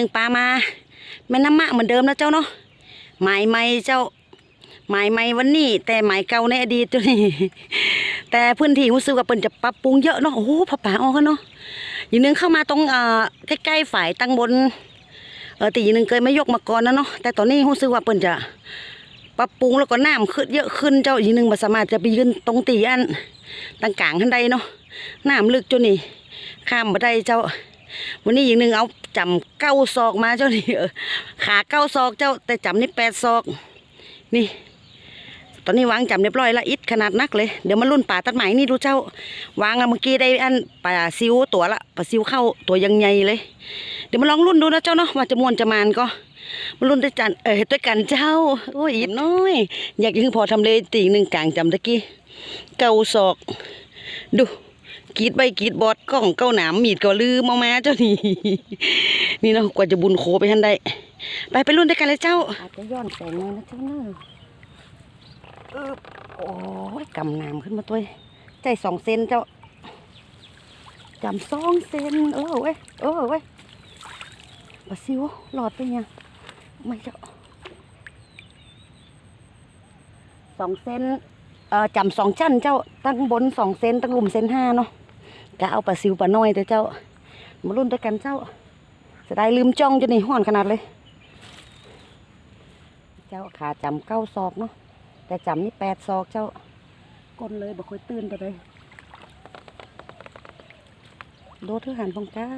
หนึ่งปลามาแม่น้ำมะเหมือนเดิมนะเจ้าเนาะหมายไม่เจ้าหมายไม่วันนี้ แต่หมายเก่าในอดีตตัวนี้แต่พื้นที่รู้สึกว่าเปิ่นจะปรับปรุงเยอะเนาะโอ้ผาป่าออกกันเนาะอีกหนึ่งเข้ามาตรงเอ่อใกล้ๆฝ่ายตั้งบนเออตีหนึ่งเคยไม่ยกมาก่อนนะเนาะแต่ตอนนี้รู้สึกว่าเปิ่นจะปรับปรุงแล้วก็น้ำขึ้นเยอะขึ้นเจ้าอีกนึงมาสามารถจะไปยืนตรงตีอันต่างกลางทันใดเนาะน้ำลึกจนนี่ข้ามมาได้เจ้า วันนี้อีกหนึ่งเอาจำเก้าศอกมาเจ้านี่เออขาเก้าศอกเจ้าแต่จำนี่แปดศอก นี่ ตอนนี้วางจำเรียบร้อยละอิดขนาดนักเลยเดี๋ยวมารุ่นป่าตัดไหมนี่ดูเจ้า วางอะเมื่อกี้ได้อันป่าซิวตัวละป่าซิวเข้าตัวยังใหญ่เลย เดี๋ยวมาลองรุ่นดูนะเจ้าเนาะว่าจะมวนจะมานก็มารุ่นด้วยกันเออด้วยกันเจ้า โอ้ยอิดน้อย อยากยิงพอทำเลยตีหนึ่งกลางจำตะกี้เก้าศอก ดู กรีดใบกรีดบอดกล้องเก้าหนามมีดก็ลืมเอามาเจ้านี่นี่เนาะกว่าจะบุญโคไปทันได้ ไปไปรุ่นด้วยกันเลยเจ้าอาจจะย้อนแสงเลยนะเจ้าเนาะเออโอ้ยกำน้ำขึ้นมาตัวใจสองเซนเจ้าจำสองเซนเออเว้ยเออเว้ยปลาซิวหลอดไปยังไม่เจ้าสองเซนเอ่อจำสองชั้นเจ้าตั้งบนสองเซนตั้งหลุมเซนห้าเนาะ กะเอาปลาซิวปลาน้อยเด้อเจ้ามารุ่นด้วยกันเจ้าจะได้ลืมจ้องจะนี่ห้อนขนาดเลย เจ้าขาจำเก้าศอกเนาะแต่จำนี่แปดศอกเจ้าก้นเลยบ่ค่อยตื่นไปเลยโดดเทือหันพงก้า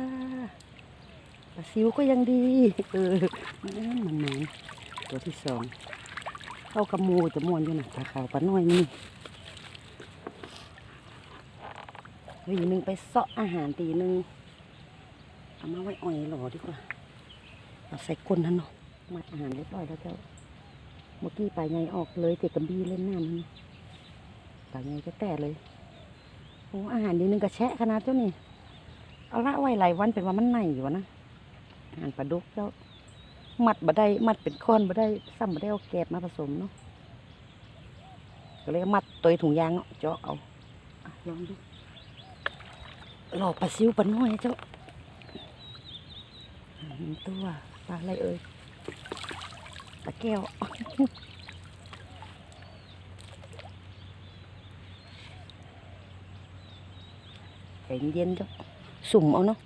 ปลาซิวก็ยังดีเออมันมันเหมือนตัวที่สองเข้ากระมูจะมวนอยู่นะปลาขาวปลาน้อยนี่ วีหนึ่งไปเสาะอาหารตีหนึ่งเอามาไว้อ่อยหล่อดีกว่า เอาใส่ก้นนั่นเนาะมัดอาหารเรียบร้อยแล้วเจ้าเมื่อกี้ปลาใหญ่ออกเลยเตะกำบีเล่นน้ำนี่ปลาใหญ่จะแต่เลยโอ้อาหารดีหนึ่งกระแชะขนาดเจ้านี่เอาละไว้หลายวันเป็นว่ามันไหนอยู่วะนะอาหารปลาดุกเจ้ามัดบ่ได้มัดเป็นค้อนบ่ได้ซ้ำบ่ได้เอาแกบมาผสมเนาะก็เลยมัดตัวถุงยางเนาะเจาะเอาลองดู หลอกปลาซิวปลาน้อยเจ้าตัวปลาอะไรเอ่ยปลาแก้วใจเย็นเจ้าสุ่มเอาเนาะ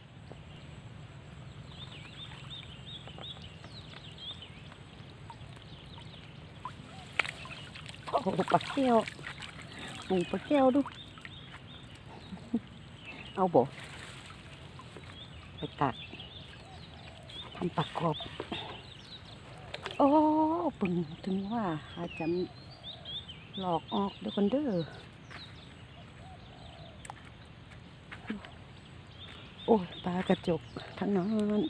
โอ้ปลาแก้วโอ้ปลาแก้วดู เอาบ่ไปตักทำปากกรบโอ้ปึงถึงว่าอาจจะหลอกออกเดี๋ยวคนเด้อโอ้ยปลากระจกทั้งนั้น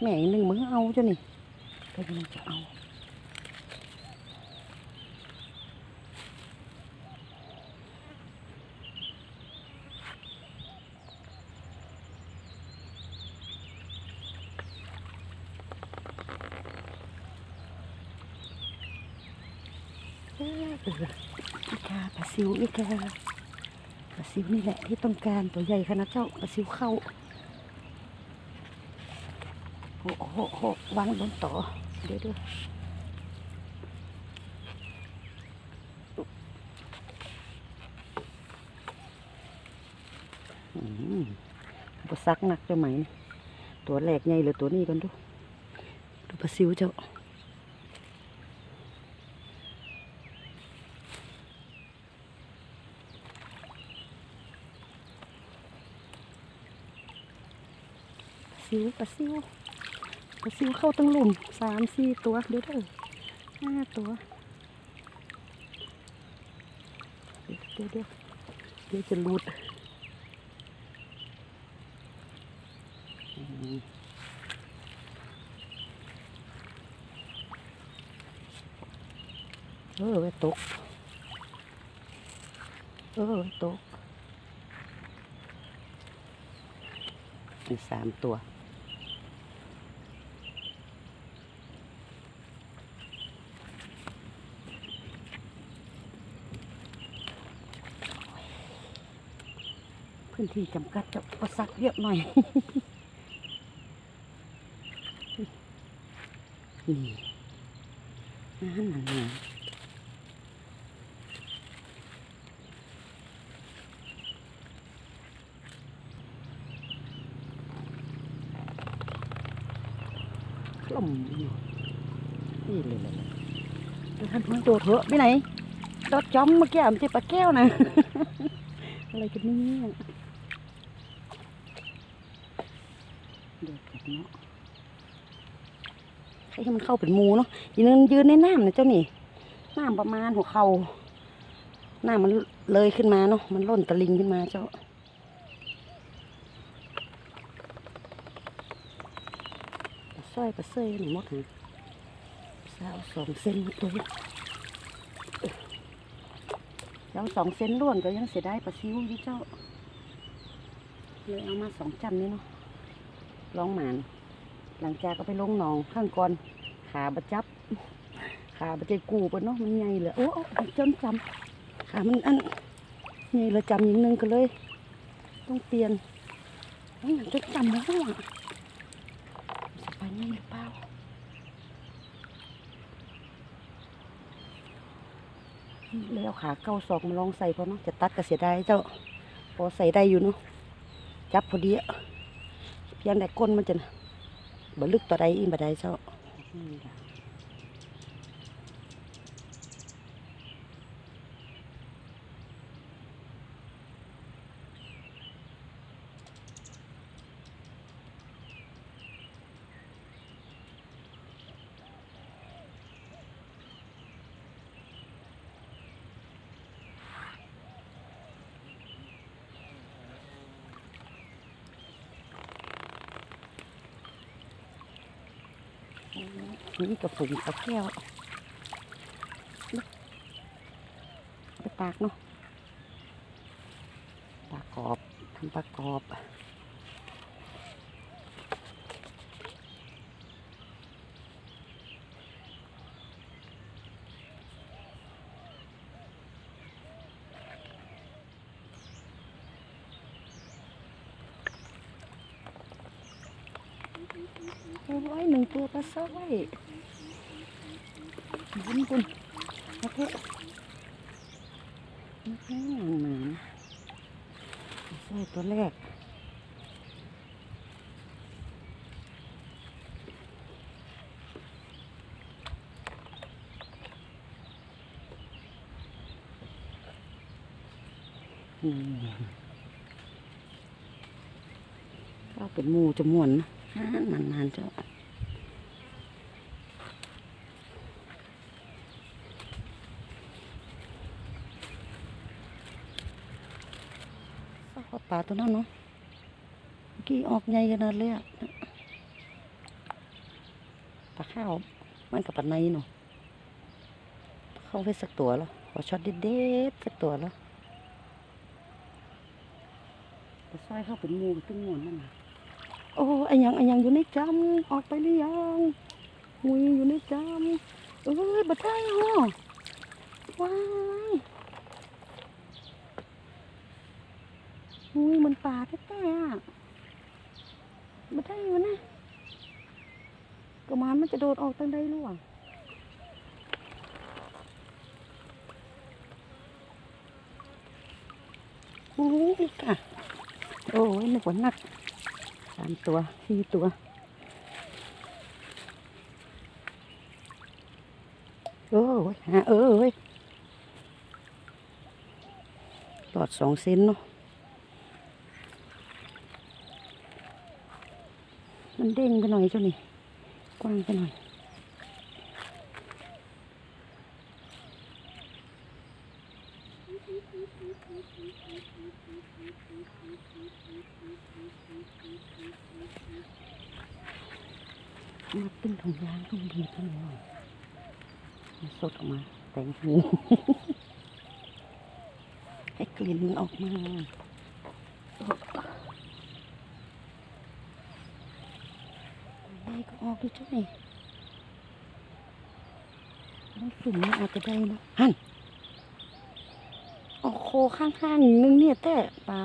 แม่อีกหนึ่งมือเอาจ้ะนี่ก็ยังจะเอา เอออีกา ปลาซิวอีกาปลาซิวนี่แหละที่ต้องการตัวใหญ่ขนาดเจ้าปลาซิวเข้าโอ้โหโหวางบนต่อเดี๋ยวเดี๋ยวอืมบซักหนักจ้าไหม ตัวแหลกใหญ่หรือตัวนี้กันดู ดูปลาซิวเจ้า ซิวปลาซิวปลาซิวเข้าตั้งหลุมสามสี่ตัวเดี๋ยวเด้อห้าตัวเดี๋ยวเดี๋ยวเดี๋ยวจะหลุดเออไว้ตก เออไว้ตกมีสามตัว พื้นที่จำกัดจะประสักเยอะหน่อย นี่นั่นนั่นนั่นคล่อมอยู่นี่เลยเลยท่านพ้นตัวเถอะไปไหนรถจอมเมื่อกี้มันจะปลาแก้วนะ อะไรกันนี่ย เดือดกันเนาะให้มันเข้าเป็นมูเนาะยืนยืนในน้ำนะเจ้านี่น้ำประมาณหัวเข่าน้ำมันเลยขึ้นมาเนาะมันล่นตะลิงขึ้นมาเจ้าปลาสร้อยปลาเซ่หนึ่งมดหนึ่งสาวสองเส้นตัวแล้วสองเส้นล้วนก็ยังเสียได้ปลาซิวอยู่เจ้าเลยเอามาสองจำนี่เนาะ ลองหมาน หลังจากก็ไปลงหนองข้างก่อนขาบะจับ ขาบะใจกูปะเนาะมันใหญ่เลยโอ้โอ้จนจำขามันอันใหญ่เลยจำอย่างนึงก็เลย ต้องเปลี่ยนไม่งั้นจนจำแล้วอะสบายนี่หรือเปล่าเลยเอาขาเก้าศอกมาลองใส่พอเนาะจะตัดก็เสียดายเจ้า พอใส่ได้อยู่เนาะจับพอดีอะ พียงแต่ก้นมันจะบ่ลึกต่อใดอีกบ่ได้เจ้า นี่กระฝุ่นกระแก้วไปตากเนาะปากรอบทำปากรอบโอ้ยหนึ่งตัวปลาสร้อย บุญบุญโอเคนี่แค่หางหมานปลาสร้อยตัวแรกอืมก็เป็นมูจะม่วนนะนานมันานเจ้าซอกปลา ตัวนั้นเนาะกี้ออกใหญ่ขนาดเลยอะปลาข้าวมันกับปลาในเนาะเข้าไปสักตัวแล้วขอช็อตเด็ดๆสักตัวแล้วแต่ซอยเข้าเป็นหมูตึ้งหมวนนั่นนะโอ้ไอยังไอยังอยู่ในจำออกไปหรือยังหุยอยู่ในจำเอ้ยบัดได้เหรอว้าย หุยมันป่าแท้ๆอะบัดได้อยู่นะก็มันมันจะโดดออกตั้งได้หรือวะโอ้ยอีกอะ โอ้ยนึกว่านักสามตัวสี่ตัวเออเว้ยหาเออเว้ยตอดสองเซนเนาะมัน เด้งไปหน่อยเจ้านี่กว้างไปหน่อย มาตึ้งถุงยางต้องดีตั้งหน่อยมันสดออกมา แต่งหูให้กลิ่นมันออกมา อกด้เจ้าหนี่สุ่มอาจจะได้นะหันโอกโคข้างๆนึงเนี่ยแต่ปลา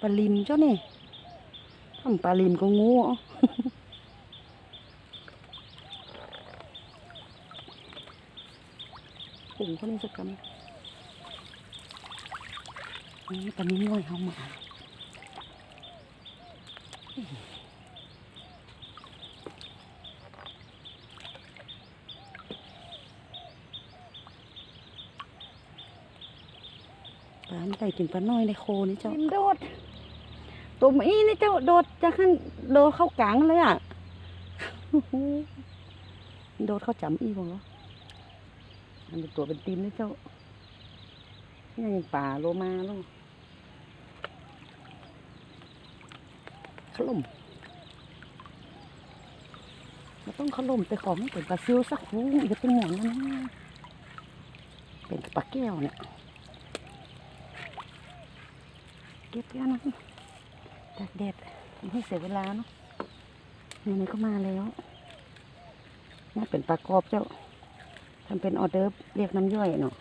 ปลาลิมเจ้าหนี่ทำปลาลิมก็งูปุ่มเขาเนี่ยสักกำนี่ปลานิ่มลอยเข้ามา ไม่กินปลาน้อยในโคนี่เจ้าโดดตัวอีนี่เจ้าโดดจะขั้นโดดเข้ากลางเลยอะโดดเข้าจำอีกบ่เหรอมันเป็นตัวเป็นตีนนี่เจ้านี่ยังป่าโลมาลูกขลุ่มมันต้องขลุ่มแต่ของมันเป็นปลาซิวสักหูจะเป็นหมอนแล้วนะเป็นปลาแก้วเนี่ย เก็บแล้วนะตากแดดไม่ให้เสียเวลาเนาะไหนๆก็มาแล้วน่าเป็นปลากรอบเจ้าทำเป็นออเดอร์เรียกน้ำย่อยเนาะ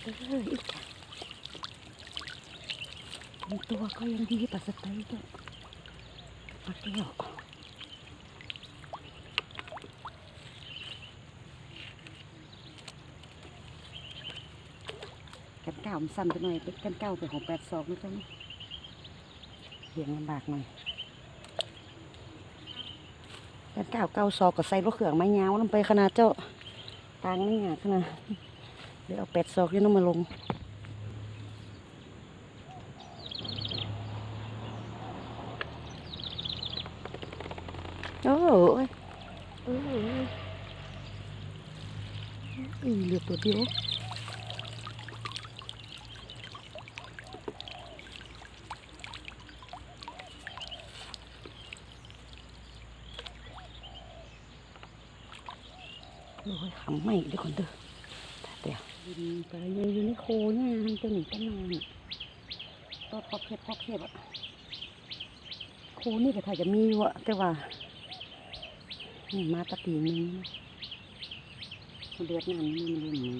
เอออีกตัวก็ยังดีปลาสไตล์เจ้า ปลาแก้วกันเก้ามันสั้นไปหน่อยเป็นกันเก้าเป็นของแปดศอกนะเจ้าเนาะเลี้ยงลำบากหน่อยกันเก้าเก้าศอกก็ใส่รถเขื่องไม้ยาวลงไปขนาดเจ้าตังนี่ไงขนาดเดี๋ยวเอาแปดศอกนี่น้องมาลง โอ้ยเอออืมเหลื อตัวเดียวโอ้ยขำไม่ดี๋ยวก่อนเด้อเดี๋ยวดินไปยังอยู่ในโคเนี่ยมันจะหนีต้นนานก็พอกเข็บพอกเข็บอะโคนี่ก็ถ้าจะมีอยู่อะแต่ว่ามาตะตีนึง เดือดน้ำนี่มันเรื่งนี้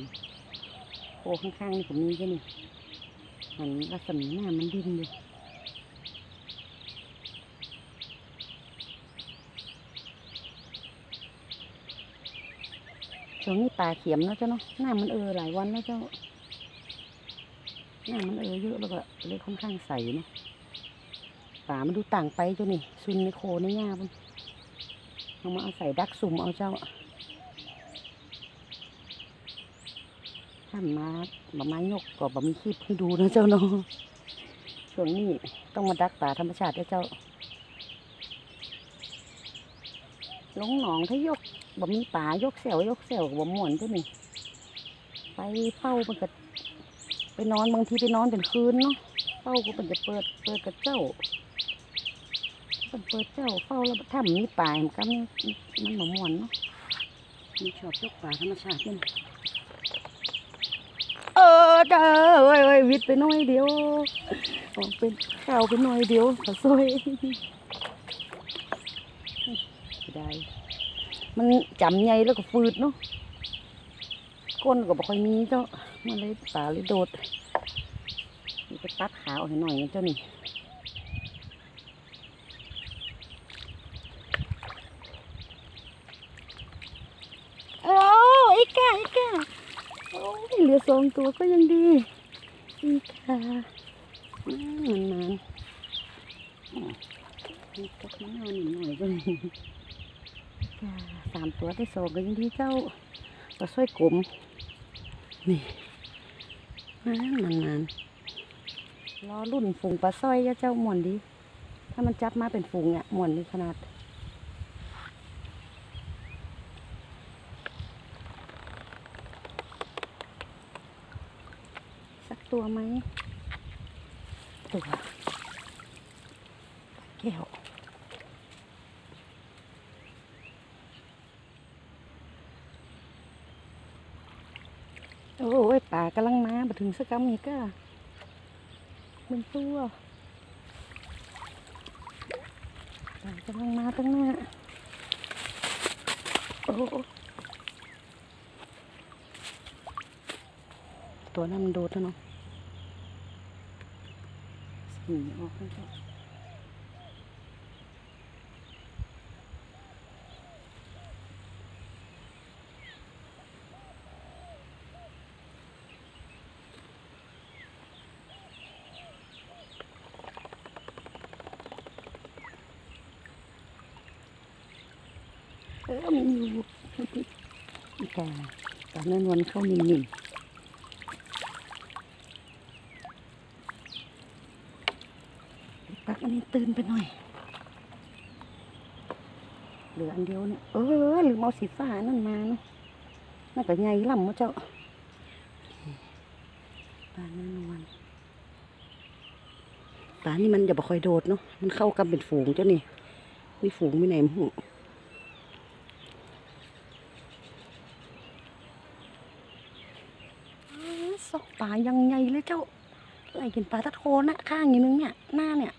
โอ้ข้างๆนี่ผมมีแค่นี่หันรัศมีหน้ามันดินเลยช่วงนี้ปลาเขียมแล้วเจ้าเนาะหน้ามันเออหลายวันแล้วเจ้าหน้ามันเออเยอะแล้วก็เลยค่อนข้างใสเนาะป่ามันดูต่างไปเจ้านี่ซุนในโคในหญ้ามันเอามาเอาใส่ดักสุ่มเอาเจ้า ท่านมาบะไม้ยกก็บะมีคลิปให้ดูนะเจ้าเนาะช่วงนี้ต้องมาดักป่าธรรมชาติด้เจ้าลงหนองถ้ายกบะมีป่ายกเสียวยกเสวกับะม่วนเจ้านี่ไปเฝ้ามันก็ไปนอนบางทีไปนอนเป็นคืนเนาะเฝ้าก็เป็นจะเปิดเปิดกับเจ้าเป็นเปิดเจ้าเฝ้าแล้วถ้ามันมีป่ามันก็มันมันหมม่วนเนาะมีชอบยกป่าธรรมชาติเนี่ย เออเอ้ยเว้ยวิทย์ไปหน่อยเดียวออกเป็นข้าวไปหน่อยเดียวขอซอยได้มันจำใหญ่แล้วก็ฟืดเนาะก้นก็บ่ค่อยมีเจ้ามันเลยป่าเลยโดดนี่ไปตัดขาออกให้หน่อยเจ้านี่โอ้อีกาอีกา โอ้ยเหลือสองตัวก็ยังดีอีกาอืมมันนานอ๋อมีกับมะนาวนิดหน่อยก็เลยอีกาสามตัวได้สองก็ยังดีเจ้าปลาสร้อยกลมนี่นานนานนานรอรุ่นฝูงปลาสร้อยเจ้าหมวนดี ถ้ามันจับมาเป็นฝูงเนี่ยหมวนดีขนาด ตัวไหมตัวแก้วโอ้ยป่ากำลังมามาถึงสักกำนี่ก็เป็นตัวป่ากำลังมาตั้งหน้าโอ้โอ้ตัวนั้นมันโดดแล้วเนาะ หนีออกให้เจ้าเออมันอยู่อีกาตอนนั้นวันเข้านิ่งๆ ตักอันนี้ตื่นไปหน่อย เหลืออันเดียวเนี่ยเออลืมเอาสีฟ้านั่นมาเนาะน่าจะใหญ่ล่ำมาเจ้าปลาแน่นอนปลานี่มันอย่าบ่ค่อยโดดเนาะมันเข้ากันเป็นฝูงเจ้านี่มีฝูงมีไหนหมูอ้าสอกปลายังไงเลยเจ้าไล่กินปลาตะโทนะข้างอย่างนึงเนี่ยหน้าเนี่ย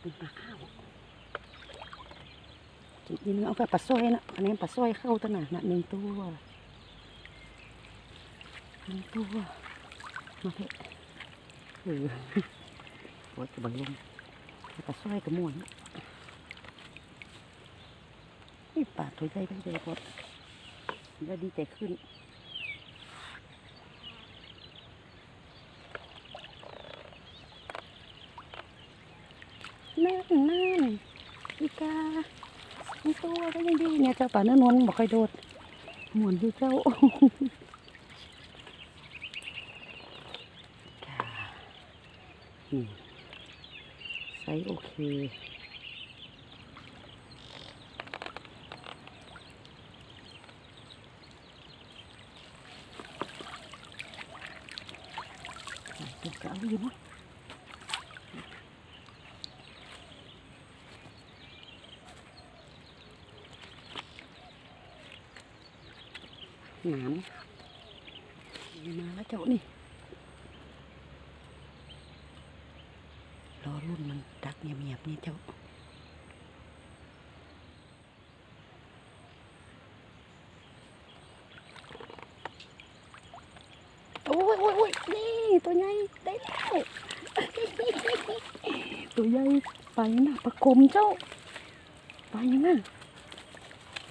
เป็นปลาข้าว จริงๆเอาแบบปลาสร้อยนะคะแนนปลาสร้อยเข้าตัวหนาหนะหนึ่งตัวหนึ่งตัวมาเถอะเออโอ้ยกระบังลงปลาสร้อยกระมวนนี่ปลาตัวใหญ่เป็นใหญ่หมดแล้วดีใจขึ้นนั่นนั่นอีกาสองตัวก็ยังดี เจ้าป่าเนื้อนวลบอกใครโดดหมุนดูเจ้า กาอืมไซส์โอเคเดี๋ยวจะเอาอยู่เนาะ หนามมาแล้วเจ้านี่รอรุ่นมันดักเงียบๆนี่เจ้าโอ้ยโอ้ยโอ้ยนี่ตัวใหญ่ได้แล้วตัวใหญ่ไปนะประกมเจ้าไปยังไง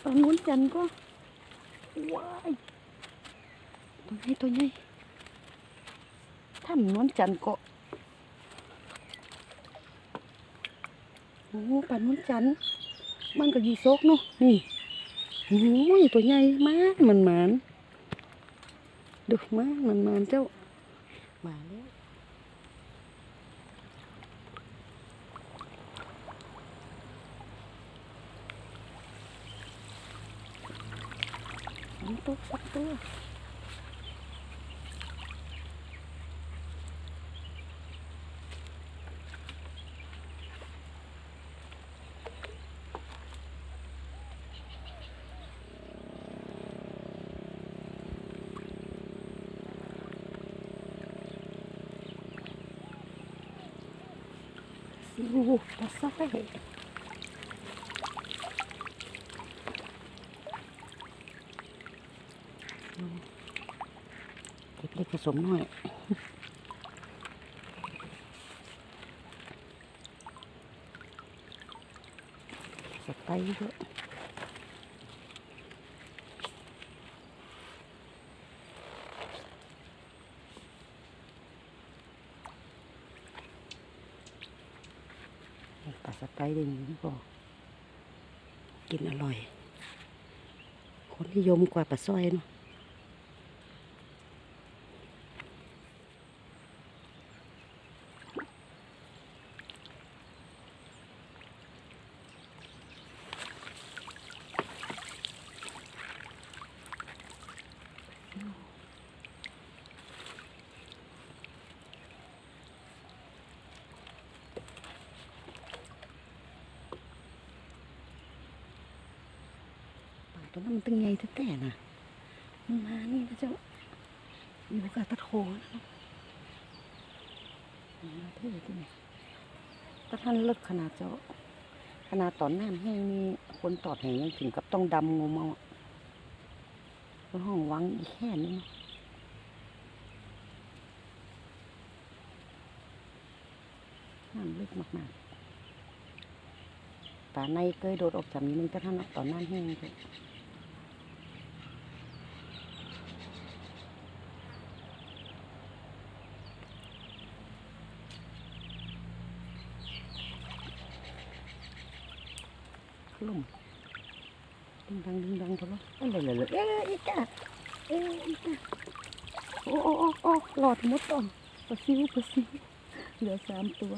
ตอนนู้นจันทร์ก็ว้าย ญ่ตัวใหญ่ถ้ำนวลจันเกาะโอ้ปลานวลจันมันก็ยีโซกเนาะนี่โอ้ยตัวใหญ่มากมันหมานดูมากมันหมานเจ้ามาแล้วสองตัวสองตัว ปลาสร้อยเก็บเล็กผสมหน่อยสไปร์เยอะปลาส ไปร์เด่นนี่ก็กินอร่อย คนนิยมกว่าปลาสร้อยเนาะ ตึงไงตั้งแต่น่ะมันานี่นะเจ้าอยู่กับตะโคนะเท่ที่ไหถ้าท่านเลิกขนาดเจ้า ขนาดตอนน้ำแห้งนี่คนตอดแห้งยังถึงกับต้องดำงูมเอาห้องวังอีแค่นี้น้ำลึกมากๆป่าในเคยโดดออกจากนี้นึงก็ท่านตอนน้นแห้งเลย ลุ่มดึงดังดึงดังพอแล้วเอ้ยเลยเลยเอ้ยอีกาเอ้ยอีกาโอ้โอ้โอ้โอ้หลอดหมดต่อปลาซิวปลาซิวเหลือสามตัว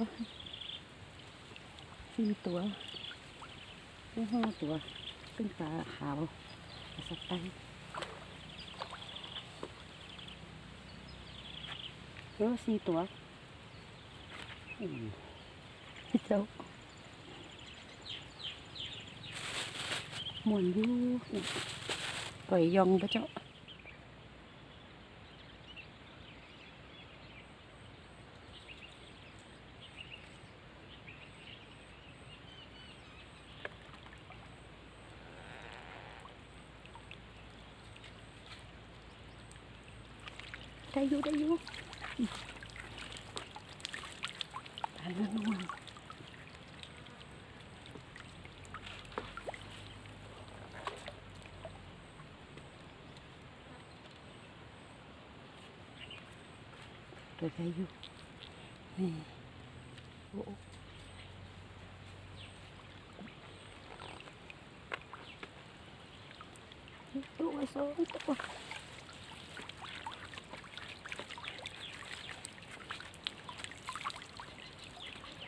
สี่ตัวได้ห้าตัวเป็นปลาขาวปลาสไตล์เออสี่ตัวอืมเจ้า มวนอยู่ปล่อยยองปะเจ้าได้อยู่ได้อยู่ทานนวล ตัวใหญ่อยู่นี่โอ้ตัวสองตัว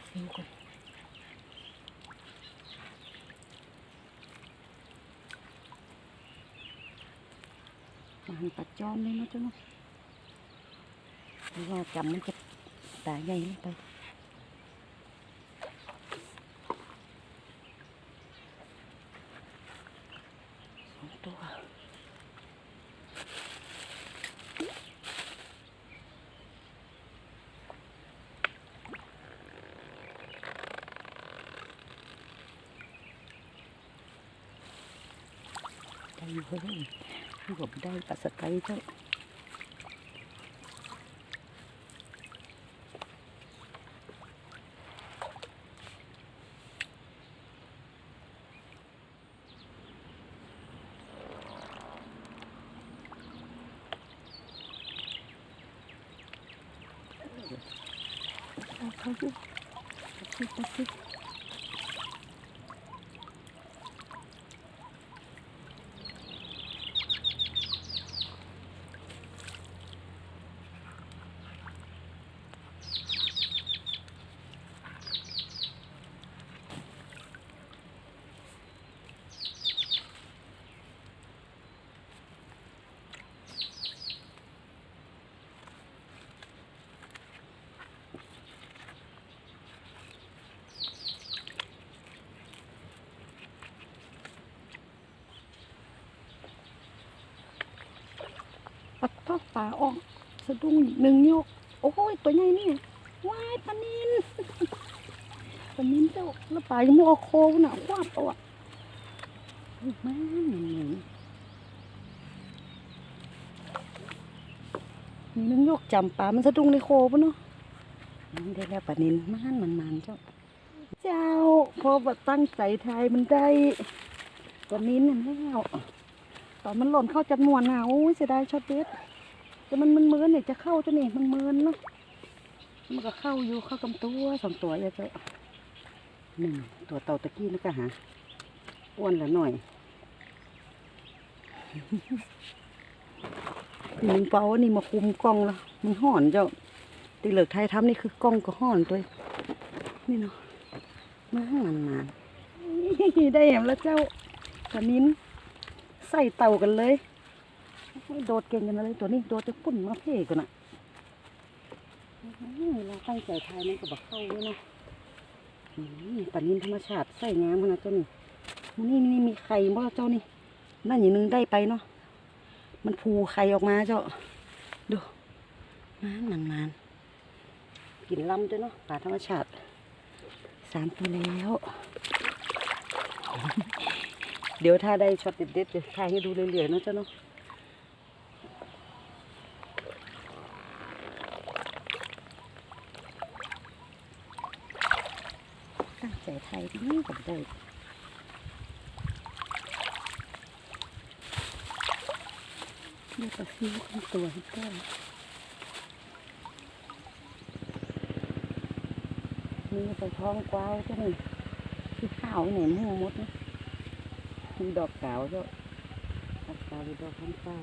ซิวก่อนมาหันปัดจอมเลยนะจ้าเนาะ เราะว่าจำมันจะตายใหญ่ลงไปสองตัวได้อยู่เฮ้ยที่ผมได้ปลาสไตล์เจ้าเขาอยู่ไปสิไปสิปัด ทอดป่าออกสะดุ้งหนึ่งโยก โอ้ยตัวใหญ่นี่ว้ายปลานินปลานินเจ้าแล้วป่ายังไม่ออกโคน่ะวาดเอาอะโอ้ยมันเหม็นมีหนึ่งโยกจำป่ามันสะดุ้งในโคปะเนาะมันได้แล้วปลานินมันมันมันเจ้า เจ้าพอบัตั้งใจทายมันได้ปลานินนั่นแล้วตอนมันหล่นเข้าจัดมวนน่ะโอ้ยเสียดายช็อตเด็ด แต่มันมันเมินเนี่ยจะเข้าจะนี่มันเมินเนาะมันก็เข้าอยู่เข้ากำตัวสองตัวอย่าเจ้าหนึ่งตัวเต่าตะกี้นี่ก็หาอ้วนละหน่อยหนึ่งเปานี่มาคุมกล้องแล้วมันห่อนเจ้าตีเหลือกไทยทำนี่คือกล้องก็ห่อนตัวนี่เนาะมาหานนานๆได้แหมแล้วเจ้ากระนิ้นใส่เต่ากันเลย ไม่โดดเก่งกันเลยตัวนี้โดดจะปุ่นมาเพ่กันอะเราตั้งใจทายมันก็บอกเข้าด้วยเนาะปลานินธรรมชาติใส่งามขนาดเจ้านี่มันนี่นี่มีไข่บ่เจ้านี่นั่นอย่างนึงได้ไปเนาะมันพูไข่ออกมาเจ้าดูมันมันมันกินลำด้วยเนาะปลาธรรมชาติสามตัวแล้ว เดี๋ยวถ้าได้ช็อตเด็ดๆจะถ่ายให้ดูเรื่อยๆนะเจ้าเนาะ แต่ไทยที่นี่กับได้เรี ยกว่าซิวทั้งตัวทั้งแก้มนี่ไปท้องกวาวจ้ะนี่ที่ข้าวไหนมูมดนะมีดอกขาวเจ้าดอกขาวหรือดอกข้างฟ้า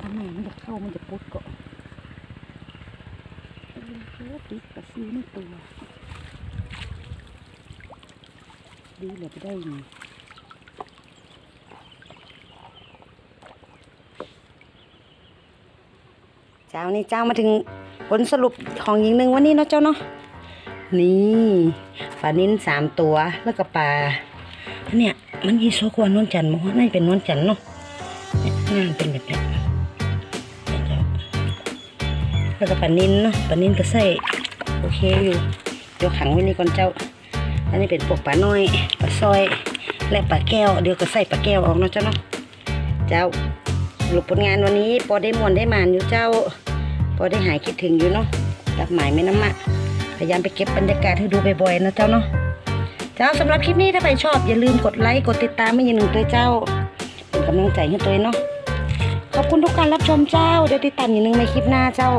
อันไหนมันจะเข้ามันจะพุดเกาะเออเออติดกระซิวในตัว ดีเลยไปได้ไง เจ้านี่เจ้ามาถึงผลสรุปของหญิงหนึ่งวันนี้เนาะเจ้าเนาะนี่ปลานิ้นสามตัวแล้วก็ปลาอันเนี่ยมันยีโซกวนนวลจันทร์มั้งน่าจะเป็นนวลจันทร์เนาะนี่ยงานเป็นแบบนี้แล้วก็ปลานิ้นเนาะปลานิ้นก็ใส่โอเคอยู่เดี๋ยวขังไว้นี่ก่อนเจ้า อันนี้เป็นพวกปลาน้อยปลาซอย และปลาแก้วเดี๋ยวก็ใส่ปลาแก้วออกเนาะเจ้าเนาะเจ้าสรุปผลงานวันนี้พอได้มวนได้มานอยู่เจ้า อได้หายคิดถึงอยู่เนาะรับหมายไม่น้ำมะพยายามไปเก็บบรรยากาศให้ดูบ่อยๆนะเจ้าเนาะเจ้าสำหรับคลิปนี้ถ้าใครชอบอย่าลืมกดไลค์กดติดตามไม่ยินหนึ่งตัวเจ้า เป็นกำลังใจให้ตัวเองเนาะขอบคุณทุกการรับชมเจ้าเดี๋ยวติดตามอย่างหนึ่งในคลิปหน้าเจ้า